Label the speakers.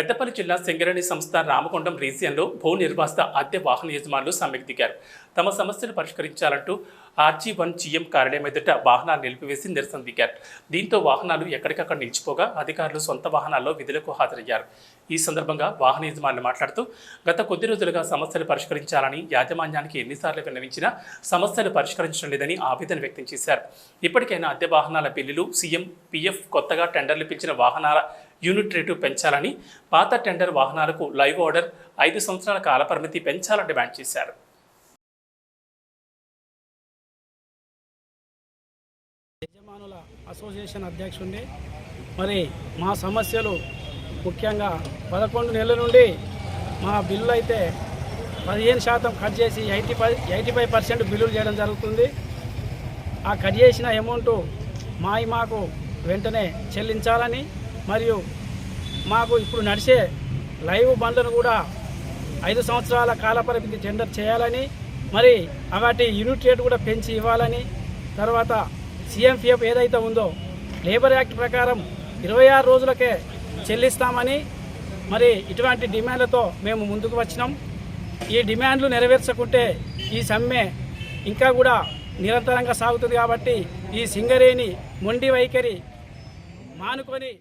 Speaker 1: పెద్దపల్లి జిల్లా సింగరేణి సంస్థ రామకొండం రీజియన్లో భూ నిర్వాసిత అద్దె వాహన యజమానులు సమ్మెకు దిగారు. తమ సమస్యలు పరిష్కరించాలంటూ ఆర్జీ వన్ జీఎం కార్యాలయం ఎదుట వాహనాలు నిలిపివేసి నిరసన దిగారు. దీంతో వాహనాలు ఎక్కడికక్కడ నిలిచిపోగా అధికారులు సొంత వాహనాల్లో విధులకు హాజరయ్యారు. ఈ సందర్భంగా వాహన యజమానులు మాట్లాడుతూ గత కొద్ది రోజులుగా సమస్యలు పరిష్కరించాలని యాజమాన్యానికి ఎన్నిసార్లు విన్నవించినా సమస్యలు పరిష్కరించడం లేదని ఆవేదన వ్యక్తం చేశారు. ఇప్పటికైనా అద్దె వాహనాల బిల్లులు సీఎం పీఎఫ్ కొత్తగా టెండర్లు పిలిచిన వాహనాల యూనిట్ రేటు పెంచాలని పాత టెండర్ వాహనాలకు లైవ్ ఆర్డర్ ఐదు సంవత్సరాల కాలపరిమితి పెంచాలని డిమాండ్ చేశారు.
Speaker 2: యజమానుల అసోసియేషన్ అధ్యక్షుడిని మరి మా సమస్యలు ముఖ్యంగా పదకొండు నెలల నుండి మా బిల్లు అయితే పదిహేను శాతం కట్ చేసి eighty five eighty five percent బిల్లులు చేయడం జరుగుతుంది. ఆ కట్ చేసిన అమౌంట్ మాయి మాకు వెంటనే చెల్లించాలని మరియు మాకు ఇప్పుడు నడిచే లైవ్ బండ్లను కూడా ఐదు సంవత్సరాల కాలపరిమితి టెండర్ చేయాలని మరి వాటి యూనిట్ రేట్ కూడా పెంచి ఇవ్వాలని తర్వాత సీఎంపీఎఫ్ ఏదైతే ఉందో లేబర్ యాక్ట్ ప్రకారం ఇరవై ఆరు రోజులకే చెల్లిస్తామని మరి ఇటువంటి డిమాండ్లతో మేము ముందుకు వచ్చినాం. ఈ డిమాండ్లు నెరవేర్చకుంటే ఈ సమ్మె ఇంకా కూడా నిరంతరంగా సాగుతుంది కాబట్టి ఈ సింగరేణి మొండి వైఖరి మానుకొని